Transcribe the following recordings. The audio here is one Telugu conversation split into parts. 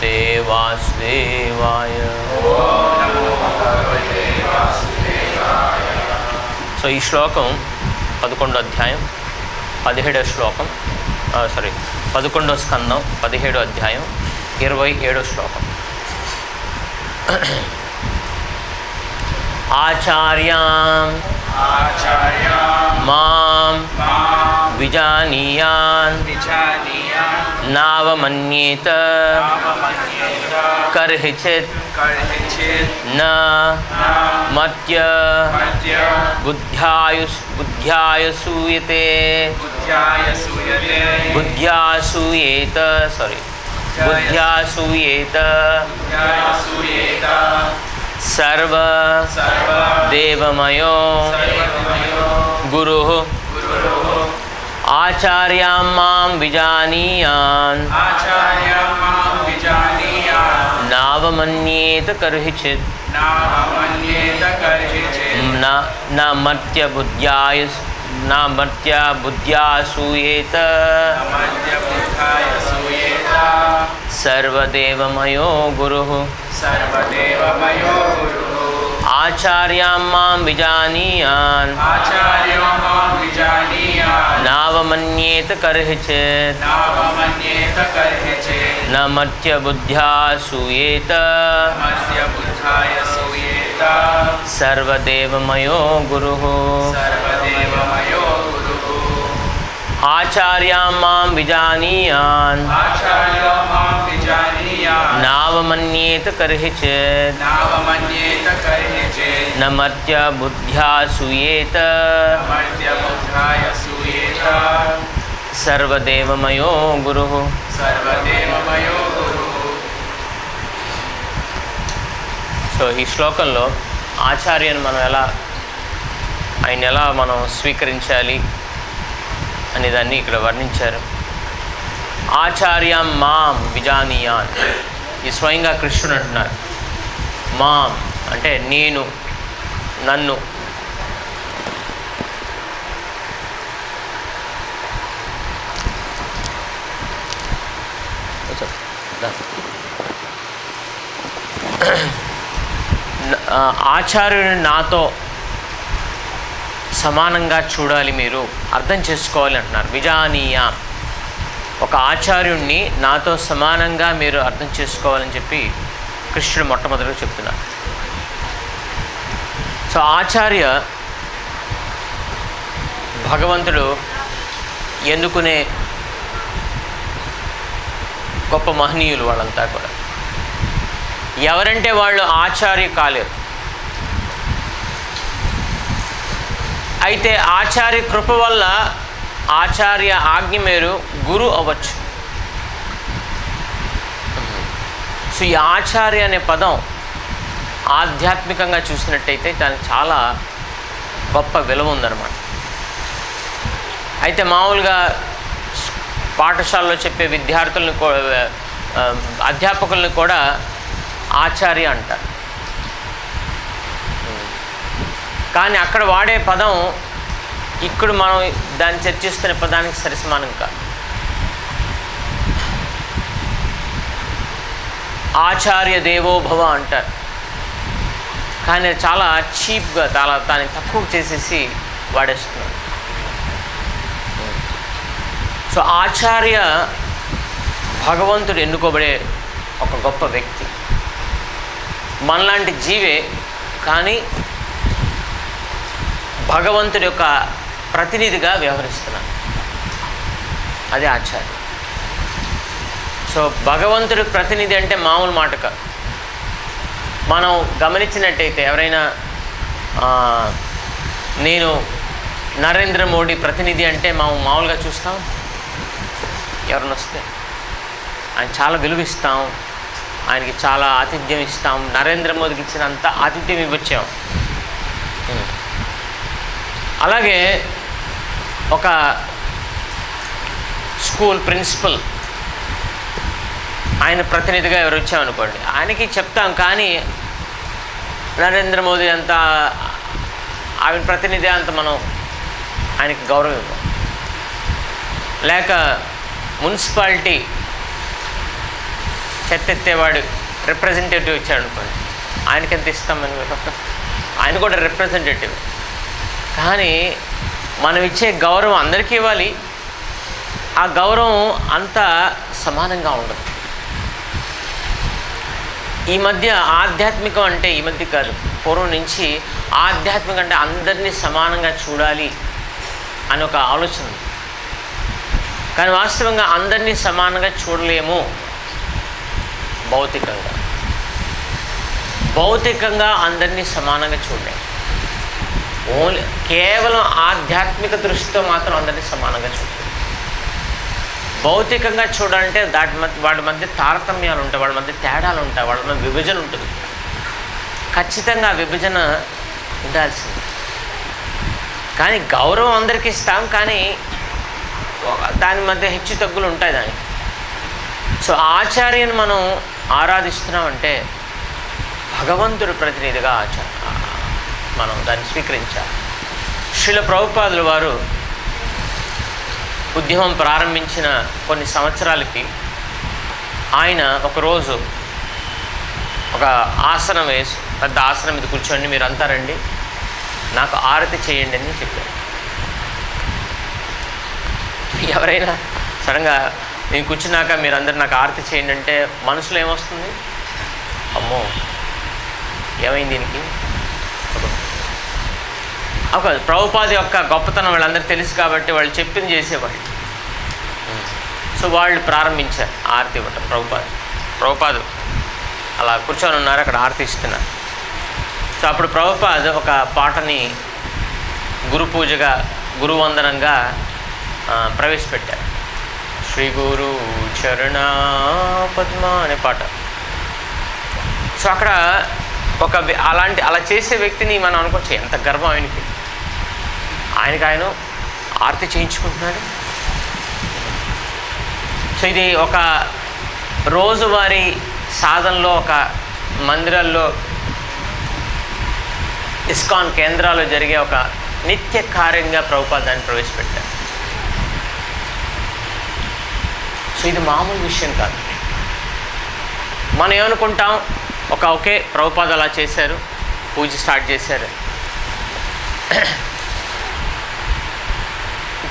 భగవతే వాసుదేవాయ సో ఈ శ్లోకం పదకొండో అధ్యాయం పదిహేడో శ్లోకం సారీ పదకొండో స్కందం పదిహేడో అధ్యాయం ఇరవై ఏడో శ్లోకం. ఆచార్యాం మాం విజానీయాన్ नावमन्येत। कर्हिचित्। न। मत्य बुद्ध्यायुस् बुद्ध्यायसूयते। बुद्ध्यासूयेत। सॉरी बुद्ध्यासूयेत। सर्व देवमयो। गुरुः। आचार्यां विजानीयान्। नावमन्येत कर्हिचित्। नावमन्येत कर्हिचित् न न मर्त्यबुद्ध्याय न मर्त्यबुद्ध्यासूयेत सर्वदेवमयो गुरुः सर्वदेवमयो गुरुः। आचार्यां माँ विजानीयान्। नावमन्येत न मत्यबुद्ध्या सूयेत। सर्वदेवमयो गुरुः। आचार्यां माँ विजानीयान्। ఆచార్య మాం విజానీయ नावमन्येत कर्हिचित् నామమన్యేత కర్హిచిత్ न मर्त्य बुद्ध्यासूयेत మధ్య బుద్ధాయ సూయేత सर्वदेवमयो गुरुः సర్వదేవమయో గురుః సో ఈ శ్లోకంలో ఆచార్యను మనం ఎలా ఆయన ఎలా మనం స్వీకరించాలి అనే దాన్ని ఇక్కడ వర్ణించారు ఆచార్యం మాం విజానీయాన్. ఈ స్వయంగా కృష్ణుడు అంటున్నారు. మాం అంటే నేను నన్ను. ఆచార్యుని నాతో సమానంగా చూడాలి మీరు అర్థం చేసుకోవాలి అంటున్నారు. విజానీయాన్. ఒక ఆచార్యుణ్ణి నాతో సమానంగా మీరు అర్థం చేసుకోవాలని చెప్పి కృష్ణుడు మొట్టమొదటిగా చెప్తున్నారు సో ఆచార్య భగవంతుడు ఎందుకునే గొప్ప మహనీయులు వాళ్ళంతా కూడా. ఎవరంటే వాళ్ళు ఆచార్య కాలేరు. అయితే ఆచార్య కృప వల్ల ఆచార్య ఆజ్ఞ మేరు గురు అవ్వచ్చు. సో ఈ ఆచార్య అనే పదం ఆధ్యాత్మికంగా చూసినట్టయితే దానికి చాలా గొప్ప విలువ ఉందన్నమాట. అయితే మామూలుగా పాఠశాలలో చెప్పే విద్యార్థులను అధ్యాపకులను కూడా ఆచార్య అంటారు. కానీ అక్కడ వాడే పదం ఇక్కడ మనం దాన్ని చర్చిస్తున్న పదానికి సరిసమానం కాదు. ఆచార్య దేవోభవ అంటారు. కానీ చాలా చీప్గా చాలా దాన్ని తక్కువ చేసేసి వాడేస్తున్నాడు సో ఆచార్య భగవంతుడు ఎన్నుకోబడే ఒక గొప్ప వ్యక్తి. మనలాంటి జీవే కానీ భగవంతుడి యొక్క ప్రతినిధిగా వ్యవహరిస్తున్నాను. అదే ఆచార్య. సో భగవంతుడి ప్రతినిధి అంటే మామూలు మాట కాదు. మనం గమనించినట్టయితే ఎవరైనా నేను నరేంద్ర మోడీ ప్రతినిధి అంటే మనం మామూలుగా చూస్తాం. ఎవరిని వస్తే ఆయన చాలా విలువిస్తాం ఆయనకి చాలా ఆతిథ్యం ఇస్తాం. నరేంద్ర మోదీకి ఇచ్చినంత ఆతిథ్యం ఇవ్వచ్చాం అలాగే ఒక స్కూల్ ప్రిన్సిపల్. ఆయన ప్రతినిధిగా ఎవరు వచ్చామనుకోండి ఆయనకి చెప్తాం కానీ నరేంద్ర మోదీ అంత ఆయన ప్రతినిధి అంత మనం ఆయనకి గౌరవం ఇవ్వం. లేక మున్సిపాలిటీ చెత్తెత్తేవాడు రిప్రజెంటేటివ్ ఇచ్చాడు అనుకోండి. ఆయనకి ఎంత ఇస్తాం మనం ఆయన కూడా రిప్రజెంటేటివ్. కానీ మనం ఇచ్చే గౌరవం అందరికీ ఇవ్వాలి. ఆ గౌరవం అంత సమానంగా ఉండదు. ఈ మధ్య ఆధ్యాత్మికం అంటే ఈ మధ్య కాదు పూర్వం నుంచి ఆధ్యాత్మికం అంటే అందరినీ సమానంగా చూడాలి అని ఒక ఆలోచన ఉంది. కానీ వాస్తవంగా అందరినీ సమానంగా చూడలేము భౌతికంగా. భౌతికంగా అందరినీ సమానంగా చూడలేము. ఓన్లీ కేవలం ఆధ్యాత్మిక దృష్టితో మాత్రం అందరినీ సమానంగా చూడలేము భౌతికంగా చూడాలంటే దాటి మధ్య వాడి మధ్య తారతమ్యాలు ఉంటాయి వాళ్ళ మధ్య తేడాలు ఉంటాయి వాళ్ళ మధ్య విభజన ఉంటుంది. ఖచ్చితంగా విభజన ఉండాల్సింది. కానీ గౌరవం అందరికీ ఇస్తాం కానీ దాని మధ్య హెచ్చు తగ్గులు ఉంటాయి దానికి. సో ఆచార్యను మనం ఆరాధిస్తున్నామంటే భగవంతుడి ప్రతినిధిగా ఆచార మనం దాన్ని స్వీకరించాలి. శిల ప్రభుపాదుల వారు ఉద్యమం ప్రారంభించిన కొన్ని సంవత్సరాలకి ఆయన ఒకరోజు ఒక ఆసనం వేసి పెద్ద ఆసనం మీద కూర్చోండి మీరు అంతా రండి నాకు ఆరతి చేయండి అని చెప్పారు. ఎవరైనా సడన్గా నేను కూర్చున్నాక మీరు అందరు నాకు ఆరతి చేయండి అంటే మనసులో ఏమొస్తుంది? అమ్మో! ఏమైంది దీనికి? ఒక ప్రభుపాది యొక్క గొప్పతనం వీళ్ళందరికీ తెలుసు కాబట్టి వాళ్ళు చెప్పింది చేసేవాళ్ళు. సో వాళ్ళు ప్రారంభించారు ఆరతి ఇవ్వటం ప్రభుపాదు. ప్రభుపాదు అలా కూర్చొని ఉన్నారు అక్కడ ఆరతి ఇస్తున్నారు. సో అప్పుడు ప్రభుపాద్ ఒక పాటని గురు పూజగా గురువందనంగా ప్రవేశపెట్టారు. శ్రీ గురు చరణ పద్మ అనే పాట. సో అక్కడ ఒక వ్య- అలాంటి అలా చేసే వ్యక్తిని మనం అనుకోవచ్చు ఎంత గర్వం ఆయనకి. ఆయనకి ఆయన ఆర్తి చేయించుకుంటున్నాడు. సో ఇది ఒక రోజువారీ సాధనలో ఒక మందిరాల్లో ఇస్కాన్ కేంద్రాల్లో జరిగే ఒక నిత్య కార్యంగా ప్రభుపాదాన్ని ప్రవేశపెట్టారు. సో ఇది మామూలు విషయం కాదు. మనం ఏమనుకుంటాం ఒక ఓకే ప్రభుపాద అలా చేశారు పూజ స్టార్ట్ చేశారు.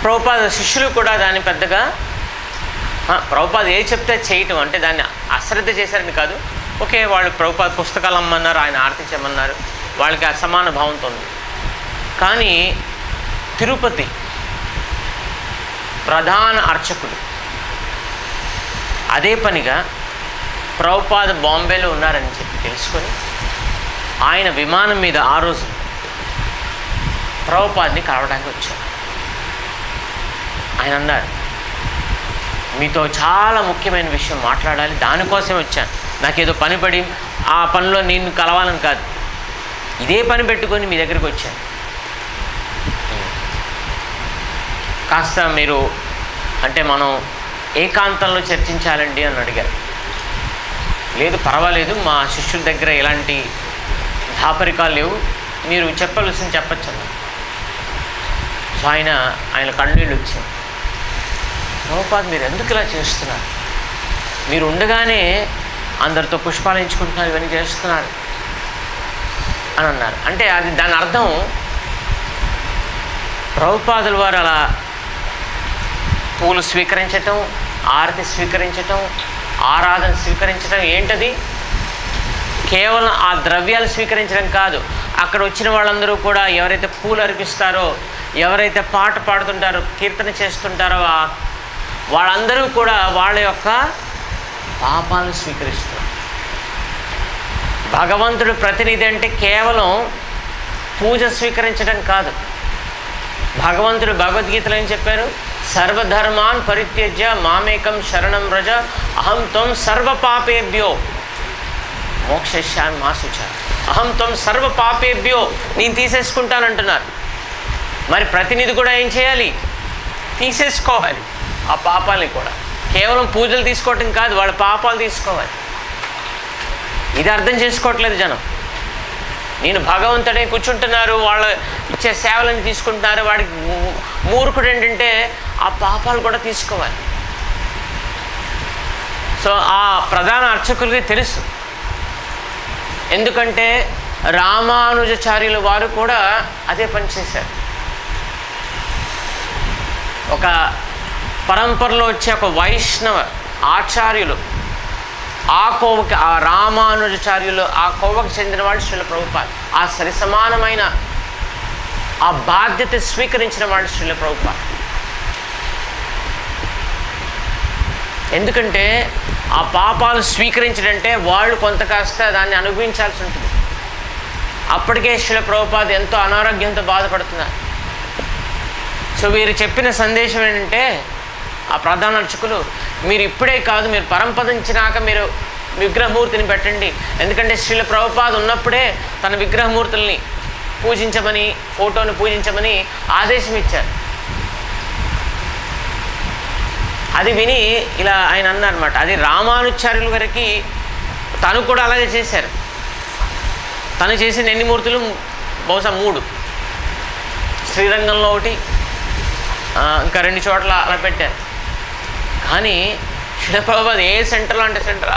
ప్రభుపాద శిష్యులు కూడా దాన్ని పెద్దగా ప్రభుపాద ఏ చెప్తే చేయటం. అంటే దాన్ని అశ్రద్ధ చేశారని కాదు. ఓకే వాళ్ళు ప్రభుపాద పుస్తకాలు అమ్మన్నారు ఆయన ఆర్తి చేయమన్నారు. వాళ్ళకి అసమాన భావంతో ఉంది. కానీ తిరుపతి ప్రధాన అర్చకుడు అదే పనిగా ప్రభుపాద బాంబేలో ఉన్నారని చెప్పి తెలుసుకొని ఆయన విమానం మీద ఆ రోజు ప్రభుపాద్ని కలవడానికి వచ్చారు. ఆయన అన్నారు మీతో చాలా ముఖ్యమైన విషయం మాట్లాడాలి. దానికోసమే వచ్చాను. నాకేదో పని పడి ఆ పనిలో నేను కలవాలని కాదు. ఇదే పని పెట్టుకొని మీ దగ్గరికి వచ్చాను. కాస్త మీరు అంటే మనం ఏకాంతంలో చర్చించాలండి అని అడిగారు. లేదు పర్వాలేదు. మా శిష్యుల దగ్గర ఎలాంటి దాపరికాలు లేవు. మీరు చెప్పవలసింది చెప్పచ్చు అన్నారు. సో ఆయన ఆయన కన్నీళ్ళు వచ్చింది ప్రభుపాద్ మీరు ఎందుకు ఇలా చేస్తున్నారు? మీరు ఉండగానే అందరితో పుష్పాలు ఎంచుకుంటున్నారు ఇవన్నీ చేస్తున్నారు అని అన్నారు. అంటే అది దాని అర్థం ప్రభుపాదుల వారు అలా పూలు స్వీకరించటం ఆరతి స్వీకరించటం ఆరాధన స్వీకరించటం ఏంటది? కేవలం ఆ ద్రవ్యాలు స్వీకరించడం కాదు. అక్కడ వచ్చిన వాళ్ళందరూ కూడా ఎవరైతే పూలు అర్పిస్తారో ఎవరైతే పాట పాడుతుంటారో కీర్తన చేస్తుంటారో ఆ- వాళ్ళందరూ కూడా వాళ్ళ యొక్క పాపాలు స్వీకరిస్తారు. భగవంతుడు ప్రతినిధి అంటే కేవలం పూజ స్వీకరించడం కాదు. భగవంతుడు భగవద్గీతలో ఏం చెప్పారు? సర్వధర్మాన్ పరిత్యజ్య మామేకం శరణం రజ అహం త్వం సర్వ పాపేభ్యో మోక్షశాన్ మాసుచ. అహం త్వం సర్వ పాపేభ్యో నేను తీసేసుకుంటానంటున్నారు. మరి ప్రతినిధి కూడా ఏం చేయాలి? తీసేసుకోవాలి. ఆ పాపాలని కూడా. కేవలం పూజలు తీసుకోవటం కాదు వాళ్ళ పాపాలు తీసుకోవాలి. ఇది అర్థం చేసుకోవట్లేదు జనం. నేను భగవంతుడే కూర్చుంటున్నారు వాళ్ళ ఇచ్చే సేవలను తీసుకుంటున్నారు వాడికి మూర్ఖుడు ఏంటంటే ఆ పాపాలు కూడా తీసుకోవాలి. సో ఆ ప్రధాన అర్చకులకి తెలుసు. ఎందుకంటే రామానుజాచార్యులు వారు కూడా అదే పనిచేశారు ఒక పరంపరలో వచ్చే ఒక వైష్ణవ ఆచార్యులు ఆ కోవకి ఆ రామానుజాచార్యులు ఆ కోవకు చెందిన వాళ్ళు శ్రీల ప్రభుపాల్ ఆ సరి సమానమైన ఆ బాధ్యత స్వీకరించిన వాళ్ళు శ్రీల ప్రభుపాల్ ఎందుకంటే ఆ పాపాలు స్వీకరించడంటే వాళ్ళు కొంత కాస్త దాన్ని అనుభవించాల్సి ఉంటుంది. అప్పటికే శ్రీల ప్రభుపాద్ ఎంతో అనారోగ్యంతో బాధపడుతున్నారు. సో వీరు చెప్పిన సందేశం ఏంటంటే ఆ ప్రధాన అర్చకులు మీరు ఇప్పుడే కాదు మీరు పరంపదించినాక మీరు విగ్రహమూర్తిని పెట్టండి. ఎందుకంటే శ్రీల ప్రభుపాద ఉన్నప్పుడే తన విగ్రహమూర్తుల్ని పూజించమని ఫోటోని పూజించమని ఆదేశం ఇచ్చారు అది విని ఇలా ఆయన అన్నారన్నమాట. అది రామానుచార్యుల గారికి తను కూడా అలాగే చేశారు. తను చేసిన ఎన్ని మూర్తులు? బహుశా మూడు. శ్రీరంగంలో ఒకటి ఇంకా రెండు చోట్ల అలా పెట్టారు. కానీ శిలప్రభాద్ ఏ సెంటర్లో అంటే సెంటర్?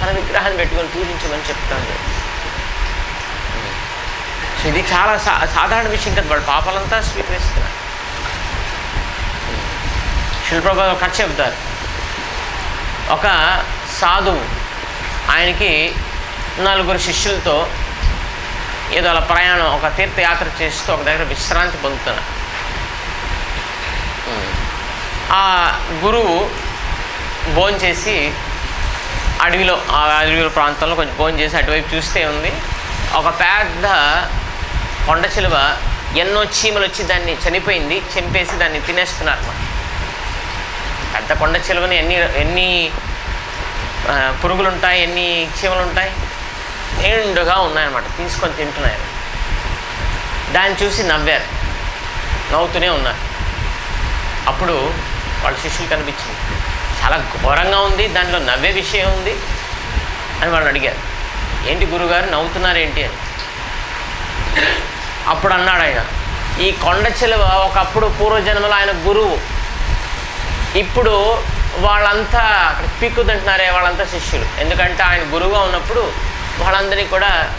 తన విగ్రహాన్ని పెట్టుకొని పూజించమని చెప్తాను సో ఇది చాలా సా సాధారణ విషయం కదా వాడు పాపాలంతా స్వీకరిస్తున్నారు శిల్ప్రభాద్ ఒక కథ చెప్తారు. ఒక సాధువు ఆయనకి నలుగురు శిష్యులతో ఏదో అలా ప్రయాణం ఒక తీర్థయాత్ర చేస్తూ ఒక దగ్గర విశ్రాంతి పొందుతున్నారు. ఆ గురువు భోంచేసి అడవిలో ఆ అడవిలో ప్రాంతంలో కొంచెం భోజనం చేసి అటువైపు చూస్తే ఉంది. ఒక పెద్ద కొండ చిలువ ఎన్నో చీమలు వచ్చి దాన్ని చనిపోయింది చంపేసి దాన్ని తినేస్తున్నారు. అన్నమాట పెద్ద కొండ చిలువని ఎన్ని ఎన్ని పురుగులు ఉంటాయి ఎన్ని చీమలు ఉంటాయి నిండుగా ఉన్నాయన్నమాట తీసుకొని తింటున్నాయి. దాన్ని చూసి నవ్వారు. నవ్వుతూనే ఉన్నారు. అప్పుడు వాళ్ళ శిష్యులు కనిపించింది. చాలా ఘోరంగా ఉంది దాంట్లో నవ్వే విషయం ఉంది అని వాళ్ళు అడిగారు. ఏంటి గురుగారు నవ్వుతున్నారు ఏంటి అని. అప్పుడు అన్నాడు ఆయన ఈ కొండ చిలువ ఒకప్పుడు పూర్వజన్మలో ఆయన గురువు. ఇప్పుడు వాళ్ళంతా అక్కడ పీక్కుదంటున్నారే వాళ్ళంతా శిష్యులు. ఎందుకంటే ఆయన గురువుగా ఉన్నప్పుడు వాళ్ళందరినీ కూడా